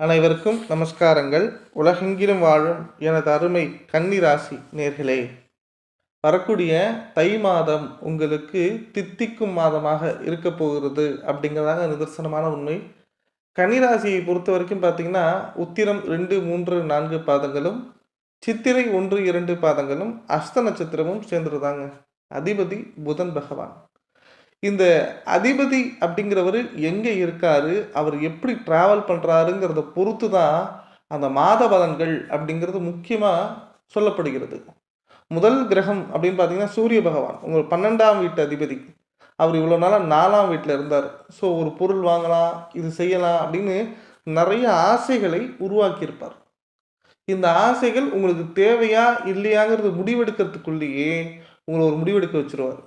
அனைவருக்கும் நமஸ்காரங்கள். உலகெங்கிலும் வாழும் எனது அருமை கன்னிராசி நேர்களே வரக்கூடிய தை மாதம் உங்களுக்கு தித்திக்கும் மாதமாக இருக்க போகிறது அப்படிங்கிறதாங்க நிதர்சனமான உண்மை. கன்னிராசியை பொறுத்த வரைக்கும் பார்த்தீங்கன்னா உத்திரம் ரெண்டு மூன்று நான்கு பாதங்களும் சித்திரை ஒன்று இரண்டு பாதங்களும் அஸ்த நட்சத்திரமும் சேர்ந்துருதாங்க அதிபதி புதன் பகவான். இந்த அதிபதி அப்படிங்கிறவர் எங்கே இருக்காரு அவர் எப்படி ட்ராவல் பண்ணுறாருங்கிறத பொறுத்து தான் அந்த மாத பலன்கள் அப்படிங்கிறது முக்கியமாக சொல்லப்படுகிறது. முதல் கிரகம் அப்படின்னு பார்த்தீங்கன்னா சூரிய பகவான் உங்கள் பன்னெண்டாம் வீட்டு அதிபதி. அவர் இவ்வளோ நாளாக நாலாம் வீட்டில் இருந்தார். ஸோ ஒரு பொருள் வாங்கலாம் இது செய்யலாம் அப்படின்னு நிறைய ஆசைகளை உருவாக்கியிருப்பார். இந்த ஆசைகள் உங்களுக்கு தேவையா இல்லையாங்கிறது முடிவெடுக்கிறதுக்குள்ளேயே உங்களை ஒரு முடிவெடுக்க வச்சிருவார்.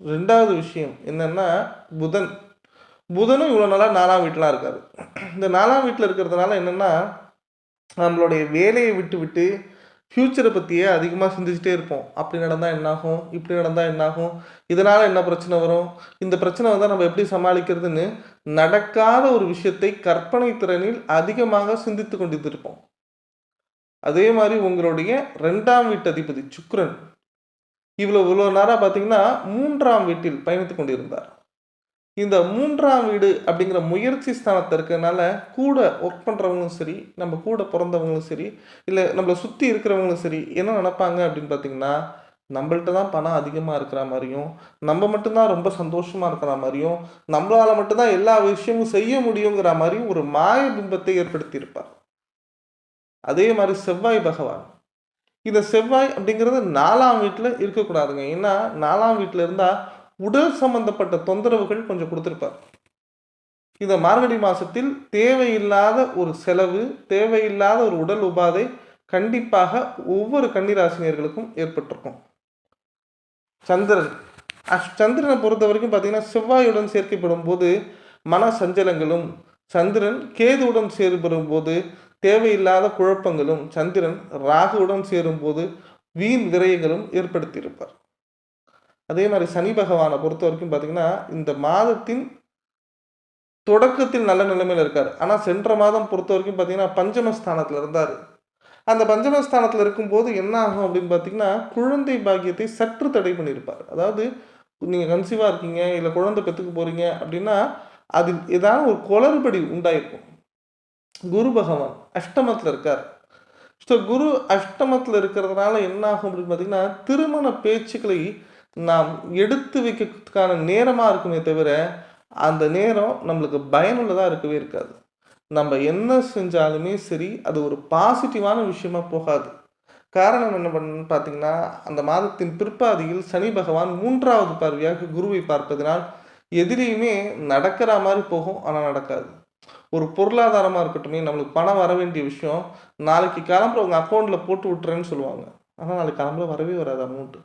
ரெண்டாவது விஷயம் என்னென்னா புதன். புதனும் இவ்வளோ நாளாக நாலாம் வீட்டிலாம் இருக்காரு. இந்த நாலாம் வீட்டில் இருக்கிறதுனால என்னென்னா நம்மளுடைய வேலையை விட்டு விட்டு ஃப்யூச்சரை பற்றியே அதிகமாக சிந்திச்சுட்டே இருப்போம். அப்படி நடந்தால் என்னாகும்? இப்படி நடந்தால் என்னாகும்? இதனால் என்ன பிரச்சனை வரும்? இந்த பிரச்சனை வந்தால் நம்ம எப்படி சமாளிக்கிறதுன்னு நடக்காத ஒரு விஷயத்தை கற்பனை திறனில் அதிகமாக சிந்தித்து கொண்டிருந்திருப்போம். இருப்போம் அதே மாதிரி உங்களுடைய ரெண்டாம் வீட்டு அதிபதி சுக்ரன் இவ்வளோ இவ்வளோ நேரம் பார்த்தீங்கன்னா மூன்றாம் வீட்டில் பயணித்து கொண்டிருந்தார். இந்த மூன்றாம் வீடு அப்படிங்கிற முயற்சி ஸ்தானத்தில் இருக்கிறதுனால கூட ஒர்க் பண்ணுறவங்களும் சரி நம்ம கூட பிறந்தவங்களும் சரி இல்லை நம்மளை சுற்றி இருக்கிறவங்களும் சரி என்ன நினைப்பாங்க அப்படின்னு பார்த்தீங்கன்னா நம்மள்ட்ட தான் பணம் அதிகமாக இருக்கிற மாதிரியும் நம்ம மட்டும்தான் ரொம்ப சந்தோஷமாக இருக்கிற மாதிரியும் நம்மளால் மட்டும்தான் எல்லா விஷயமும் செய்ய முடியுங்கிற மாதிரியும் ஒரு மாய பிம்பத்தை ஏற்படுத்தியிருப்பார். அதே மாதிரி செவ்வாய் பகவான் இந்த செவ்வாய் அப்படிங்கிறது நாலாம் வீட்டில் இருக்கக்கூடாதுங்க. ஏன்னா நாலாம் வீட்டில் இருந்தால் உடல் சம்பந்தப்பட்ட தொந்தரவுகள் கொஞ்சம் கொடுத்துருப்பார். இந்த மார்கழி மாதத்தில் தேவையில்லாத ஒரு செலவு தேவையில்லாத ஒரு உடல் உபாதை கண்டிப்பாக ஒவ்வொரு கன்னிராசினியர்களுக்கும் ஏற்பட்டிருக்கும். சந்திரன். சந்திரனை பொறுத்த வரைக்கும் பார்த்தீங்கன்னா செவ்வாயுடன் சேர்க்கப்படும் போது மன சஞ்சலங்களும் சந்திரன் கேதுவுடன் சேர்க்கப்படும் போது தேவையில்லாத குழப்பங்களும் சந்திரன் ராகுவுடன் சேரும்போது வீண் விரயங்களும் ஏற்படுத்தியிருப்பார். அதே மாதிரி சனி பகவானை பொறுத்த வரைக்கும் பார்த்தீங்கன்னா இந்த மாதத்தின் தொடக்கத்தில் நல்ல நிலைமையில் இருக்கார். ஆனால் சென்ற மாதம் பொறுத்த வரைக்கும் பார்த்தீங்கன்னா பஞ்சமஸ்தானத்தில் இருந்தார். அந்த பஞ்சமஸ்தானத்தில் இருக்கும்போது என்ன ஆகும் அப்படின்னு பார்த்தீங்கன்னா குழந்தை பாக்கியத்தை சற்று தடை பண்ணியிருப்பார். அதாவது நீங்கள் கன்சீவாக இருக்கீங்க இல்லை குழந்தை பெற்றுக்க போகிறீங்க அப்படின்னா அதில் ஏதாவது ஒரு குளறுபடி உண்டாயிருக்கும். குரு பகவான் அஷ்டமத்தில் இருக்கார். ஸோ குரு அஷ்டமத்தில் இருக்கிறதுனால என்ன ஆகும் அப்படின்னு பார்த்தீங்கன்னா திருமண பேச்சுக்களை நாம் எடுத்து வைக்கிறதுக்கான நேரமாக இருக்குமே தவிர அந்த நேரம் நம்மளுக்கு பயனுள்ளதாக இருக்கவே இருக்காது. நம்ம என்ன செஞ்சாலுமே சரி அது ஒரு பாசிட்டிவான விஷயமா போகாது. காரணம் என்ன பண்ணு பார்த்தீங்கன்னா அந்த மாதத்தின் பிற்பாதியில் சனி பகவான் மூன்றாவது பார்வையாக குருவை பார்ப்பதனால் எதிரியுமே நடக்கிற மாதிரி போகும் ஆனால் நடக்காது. ஒரு பொருளாதாரமாக இருக்கட்டுமே நம்மளுக்கு பணம் வர வேண்டிய விஷயம் நாளைக்கு கிளம்புற உங்கள் அக்கௌண்ட்டில் போட்டு விட்டுறேன்னு சொல்லுவாங்க. ஆனால் நாளைக்கு கிளம்புற வரவே வராது அமௌண்ட்டு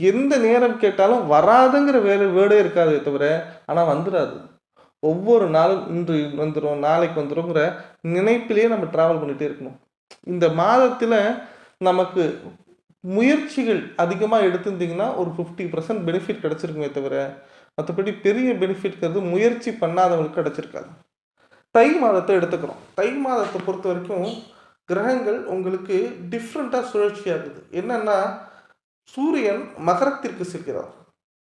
எந்த நேரம் கேட்டாலும் வராதுங்கிற வேலை வேர்டே இருக்காதே தவிர ஆனால் வந்துடாது ஒவ்வொரு நாளும் இன்று வந்துடும் நாளைக்கு வந்துடும்ங்கிற நினைப்பிலேயே நம்ம ட்ராவல் பண்ணிகிட்டே இருக்கணும். இந்த மாதத்தில் நமக்கு முயற்சிகள் அதிகமாக எடுத்திருந்தீங்கன்னா ஒரு ஃபிஃப்டி பர்சன்ட் பெனிஃபிட் கிடச்சிருக்குமே தவிர மற்றபடி பெரிய பெனிஃபிட்ங்கிறது முயற்சி பண்ணாதவங்களுக்கு கிடச்சிருக்காது. தை மாதத்தை எடுத்துக்கிறோம். தை மாதத்தை பொறுத்த வரைக்கும் கிரகங்கள் உங்களுக்கு டிஃப்ரெண்ட்டாக சுழற்சி ஆகுது என்னென்னா சூரியன் மகரத்திற்கு செல்கிறார்.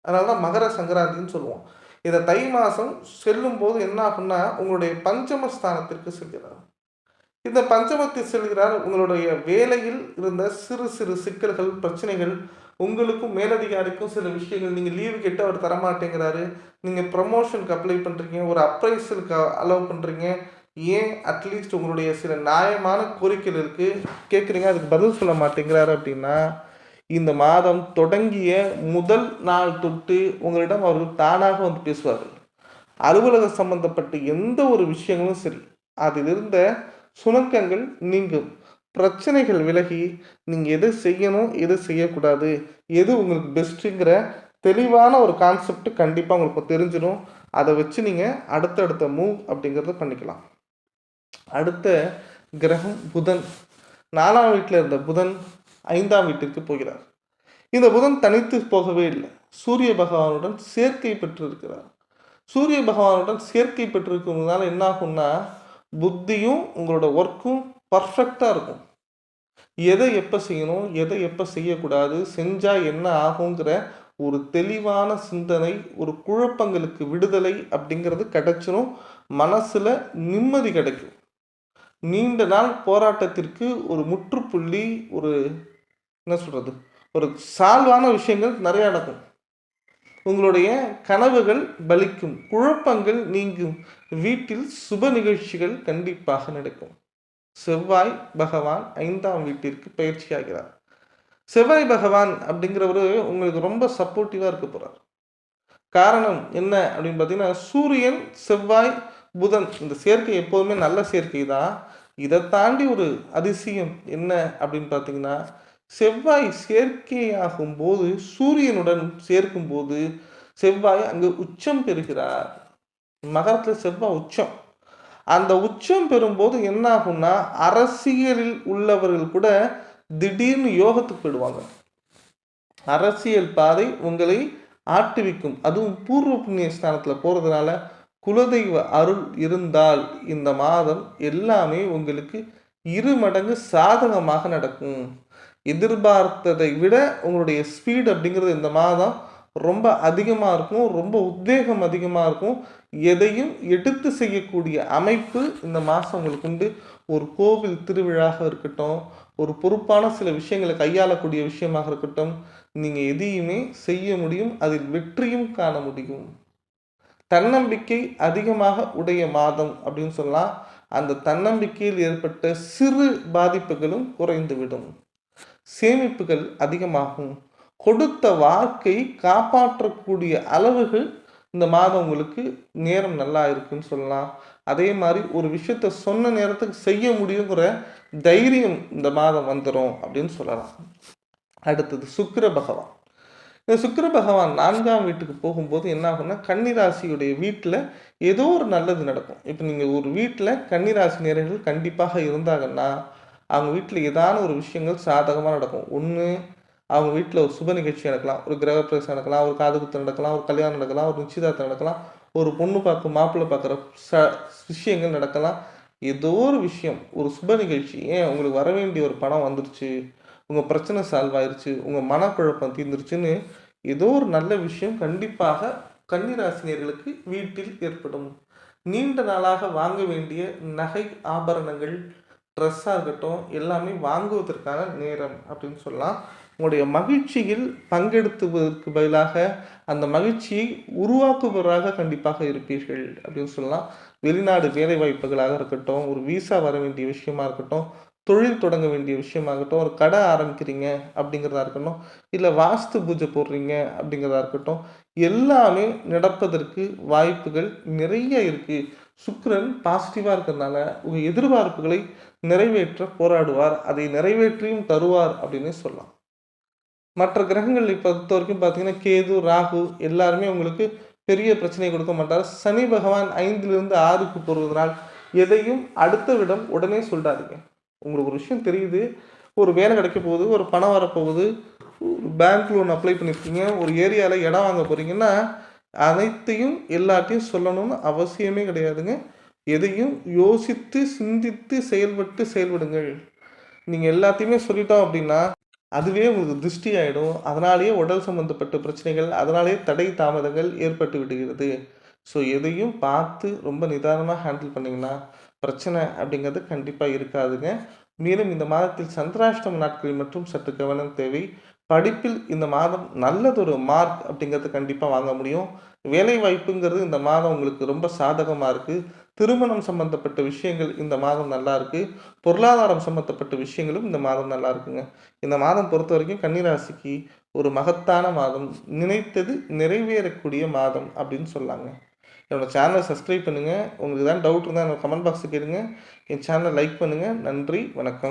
அதனால தான் மகர சங்கராந்தின்னு சொல்லுவோம். இதை தை மாதம் செல்லும் போது என்ன ஆகும்னா உங்களுடைய பஞ்சம ஸ்தானத்திற்கு செல்கிறார். இந்த பஞ்சமத்தில் செல்கிறார். உங்களுடைய வேலையில் இருந்த சிறு சிறு சிக்கல்கள் பிரச்சனைகள் உங்களுக்கும் மேலதிகாரிக்கும் சில விஷயங்கள். நீங்கள் லீவு கேட்டு அவர் தரமாட்டேங்கிறாரு. நீங்கள் ப்ரமோஷனுக்கு அப்ளை பண்ணுறீங்க ஒரு அப்ரைசலுக்கு அலோவ் பண்ணுறீங்க ஏன் அட்லீஸ்ட் உங்களுடைய சில நியாயமான கோரிக்கைகள் இருக்குது கேட்குறீங்க அதுக்கு பதில் சொல்ல மாட்டேங்கிறாரு அப்படின்னா இந்த மாதம் தொடங்கிய முதல் நாள் தொட்டு உங்களிடம் அவர்கள் தானாக வந்து பேசுவார்கள். அலுவலகம் சம்பந்தப்பட்ட எந்த ஒரு விஷயங்களும் சரி. அதில் இருந்த சுணக்கங்கள் நீங்கும். பிரச்சனைகள் விலகி நீங்கள் எது செய்யணும் எது செய்யக்கூடாது எது உங்களுக்கு பெஸ்ட்டுங்கிற தெளிவான ஒரு கான்செப்ட் கண்டிப்பாக உங்களுக்கு தெரிஞ்சிடும். அதை வச்சு நீங்கள் அடுத்தடுத்த மூவ் அப்படிங்கிறத பண்ணிக்கலாம். அடுத்த கிரகம் புதன். நாலாம் வீட்டில் இருந்த புதன் ஐந்தாம் வீட்டிற்கு போகிறார். இந்த புதன் தனித்து போகவே இல்லை. சூரிய பகவானுடன் சேர்க்கை பெற்றிருக்கிறார். சூரிய பகவானுடன் சேர்க்கை பெற்றிருக்கிறதுனால என்ன ஆகும்னா புத்தியும் உங்களோட ஒர்க்கும் பர்ஃபெக்டாக இருக்கும். எதை எப்போ செய்யணும் எதை எப்போ செய்யக்கூடாது செஞ்சால் என்ன ஆகுங்கிற ஒரு தெளிவான சிந்தனை ஒரு குழப்பங்களுக்கு விடுதலை அப்படிங்கிறது கிடைச்சிரும். மனசில் நிம்மதி கிடைக்கும். நீண்ட நாள் போராட்டத்திற்கு ஒரு முற்றுப்புள்ளி ஒரு என்ன சொல்கிறது ஒரு சால்வான விஷயங்கள் நிறையா நடக்கும். உங்களுடைய கனவுகள் பலிக்கும் குழப்பங்கள் நீங்கும். வீட்டில் சுப நிகழ்ச்சிகள் கண்டிப்பாக நடக்கும். செவ்வாய் பகவான் ஐந்தாம் வீட்டிற்கு பயிற்சியாகிறார். செவ்வாய் பகவான் அப்படிங்கிறவரு உங்களுக்கு ரொம்ப சப்போர்ட்டிவாக இருக்க போகிறார் காரணம் என்ன அப்படின்னு பார்த்தீங்கன்னா சூரியன் செவ்வாய் புதன் இந்த சேர்க்கை எப்போதுமே நல்ல சேர்க்கை தான். இதை தாண்டி ஒரு அதிசயம் என்ன அப்படின்னு பார்த்தீங்கன்னா செவ்வாய் சேர்க்கையாகும் போது சூரியனுடன் சேர்க்கும் போது செவ்வாய் அங்கு உச்சம் பெறுகிறார். மகரத்தில் செவ்வாய் உச்சம். அந்த உச்சம் பெறும்போது என்ன ஆகும்னா அரசியலில் உள்ளவர்கள் கூட திடீர்னு யோகத்துக்கு போயிடுவாங்க. அரசியல் பாதை உங்களை ஆட்டுவிக்கும். அதுவும் பூர்வ புண்ணிய ஸ்தானத்தில் போகிறதுனால குலதெய்வ அருள் இருந்தால் இந்த மாதம் எல்லாமே உங்களுக்கு இரு மடங்கு சாதகமாக நடக்கும். எதிர்பார்த்ததை விட உங்களுடைய ஸ்பீட் அப்படிங்கிறது இந்த மாதம் ரொம்ப அதிகமாக இருக்கும். ரொம்ப உத்வேகம் அதிகமாக இருக்கும். எதையும் எடுத்து செய்யக்கூடிய அமைப்பு இந்த மாதம் உங்களுக்கு உண்டு. ஒரு கோவில் திருவிழாக இருக்கட்டும் ஒரு பொறுப்பான சில விஷயங்களை கையாளக்கூடிய விஷயமாக இருக்கட்டும் நீங்கள் எதையுமே செய்ய முடியும் அதில் வெற்றியும் காண முடியும். தன்னம்பிக்கை அதிகமாக உடைய மாதம் அப்படின்னு சொல்லலாம். அந்த தன்னம்பிக்கையில் ஏற்பட்ட சிறு பாதிப்புகளும் குறைந்துவிடும். சேமிப்புகள் அதிகமாகும். கொடுத்த வாக்கை காப்பாற்றக்கூடிய அளவுகள் இந்த மாதம் உங்களுக்கு நேரம் நல்லா இருக்குன்னு சொல்லலாம். அதே மாதிரி ஒரு விஷயத்த சொன்ன நேரத்துக்கு செய்ய முடியுங்கிற தைரியம் இந்த மாதம் வந்துடும் அப்படின்னு சொல்லலாம். அடுத்தது சுக்கர பகவான். இந்த சுக்கிர பகவான் நான்காம் வீட்டுக்கு போகும்போது என்ன ஆகும்னா கன்னிராசியுடைய வீட்டில் ஏதோ ஒரு நல்லது நடக்கும். இப்போ நீங்கள் ஒரு வீட்டில் கன்னிராசி நேரர்கள் கண்டிப்பாக இருந்தாங்கன்னா அவங்க வீட்டில் ஏதான ஒரு விஷயங்கள் சாதகமாக நடக்கும். ஒன்று அவங்க வீட்டில் ஒரு சுப நிகழ்ச்சி நடக்கலாம் ஒரு கிரகப்பிரவேசம் நடக்கலாம் ஒரு காது குத்து நடக்கலாம் ஒரு கல்யாணம் நடக்கலாம் ஒரு நிச்சயதார்த்தம் நடக்கலாம் ஒரு பொண்ணு பார்க்க மாப்பிள்ளை பார்க்குற ச விஷயங்கள் நடக்கலாம். ஏதோ ஒரு விஷயம் ஒரு சுப நிகழ்ச்சி. ஏன்? உங்களுக்கு வர வேண்டிய ஒரு பணம் வந்துருச்சு உங்கள் பிரச்சனை சால்வ் ஆயிடுச்சு உங்கள் மனக்குழப்பம் தீர்ந்துருச்சுன்னு ஏதோ ஒரு நல்ல விஷயம் கண்டிப்பாக கன்னிராசினியர்களுக்கு வீட்டில் ஏற்படும். நீண்ட நாளாக வாங்க வேண்டிய நகை ஆபரணங்கள் ட்ரெஸ்ஸாக இருக்கட்டும் எல்லாமே வாங்குவதற்கான நேரம் அப்படின்னு சொல்லலாம். உங்களுடைய மகிழ்ச்சியில் பங்கெடுத்துவதற்கு பதிலாக அந்த மகிழ்ச்சியை உருவாக்குபவராக கண்டிப்பாக இருப்பீர்கள் அப்படின்னு சொல்லலாம். வெளிநாடு வேலை வாய்ப்புகளாக இருக்கட்டும் ஒரு விசா வர வேண்டிய விஷயமா இருக்கட்டும் தொழில் தொடங்க வேண்டிய விஷயமாகட்டும் ஒரு கடை ஆரம்பிக்கிறீங்க அப்படிங்கிறதா இருக்கட்டும் இல்லை வாஸ்து பூஜை போடுறீங்க அப்படிங்கிறதா இருக்கட்டும் எல்லாமே நடப்பதற்கு வாய்ப்புகள் நிறைய இருக்குது சுக்கரன் பாசிட்டிவாக இருக்கிறதுனால உங்கள் எதிர்பார்ப்புகளை நிறைவேற்ற போராடுவார். அதை நிறைவேற்றியும் தருவார் அப்படின்னு சொல்லலாம். மற்ற கிரகங்கள் பொறுத்த வரைக்கும் பார்த்தீங்கன்னா கேது ராகு எல்லாருமே உங்களுக்கு பெரிய பிரச்சனை கொடுக்க மாட்டார். சனி பகவான் ஐந்திலிருந்து ஆறுக்கு போடுவதனால் எதையும் அடுத்த விடம் உடனே சொல்லிடாதீங்க உங்களுக்கு ஒரு விஷயம் தெரியுது ஒரு வேலை கிடைக்க போகுது ஒரு பணம் வரப்போகுது ஒரு பேங்க் லோன் அப்ளை பண்ணியிருக்கீங்க ஒரு ஏரியாவில் இடம் வாங்க போகிறீங்கன்னா அனைத்தையும் எல்லாத்தையும் சொல்லணும்னு அவசியமே கிடையாதுங்க. எதையும் யோசித்து சிந்தித்து செயல்பட்டு செயல்படுங்கள். நீங்கள் எல்லாத்தையுமே சொல்லிட்டோம் அப்படின்னா அதுவே உங்களுக்கு திருஷ்டி ஆகிடும் அதனாலேயே உடல் சம்மந்தப்பட்ட பிரச்சனைகள் அதனாலேயே தடை தாமதங்கள் ஏற்பட்டு விடுகிறது. ஸோ எதையும் பார்த்து ரொம்ப நிதானமாக ஹேண்டில் பண்ணிங்கன்னா பிரச்சனை அப்படிங்கிறது கண்டிப்பாக இருக்காதுங்க. மேலும் இந்த மாதத்தில் சந்திராஷ்டம நாட்களில் மட்டும் சற்று கவனம் தேவை. படிப்பில் இந்த மாதம் நல்லதொரு மார்க் அப்படிங்கிறது கண்டிப்பாக வாங்க முடியும். வேலை வாய்ப்புங்கிறது இந்த மாதம் உங்களுக்கு ரொம்ப சாதகமாக இருக்குது திருமணம் சம்பந்தப்பட்ட விஷயங்கள் இந்த மாதம் நல்லா இருக்குது பொருளாதாரம் சம்பந்தப்பட்ட விஷயங்களும் இந்த மாதம் நல்லா இருக்குங்க. இந்த மாதம் பொறுத்த வரைக்கும் கன்னிராசிக்கு ஒரு மகத்தான மாதம். நினைத்தது நிறைவேறக்கூடிய மாதம் அப்படின்னு சொல்லாங்க. என்னோட சேனலை சப்ஸ்கிரைப் பண்ணுங்கள் உங்களுக்கு ஏதாவது டவுட் இருந்தால் என்னோட கமெண்ட் பாக்ஸுக்கு கேளுங்க. என் சேனலை லைக் பண்ணுங்கள் நன்றி. வணக்கம்.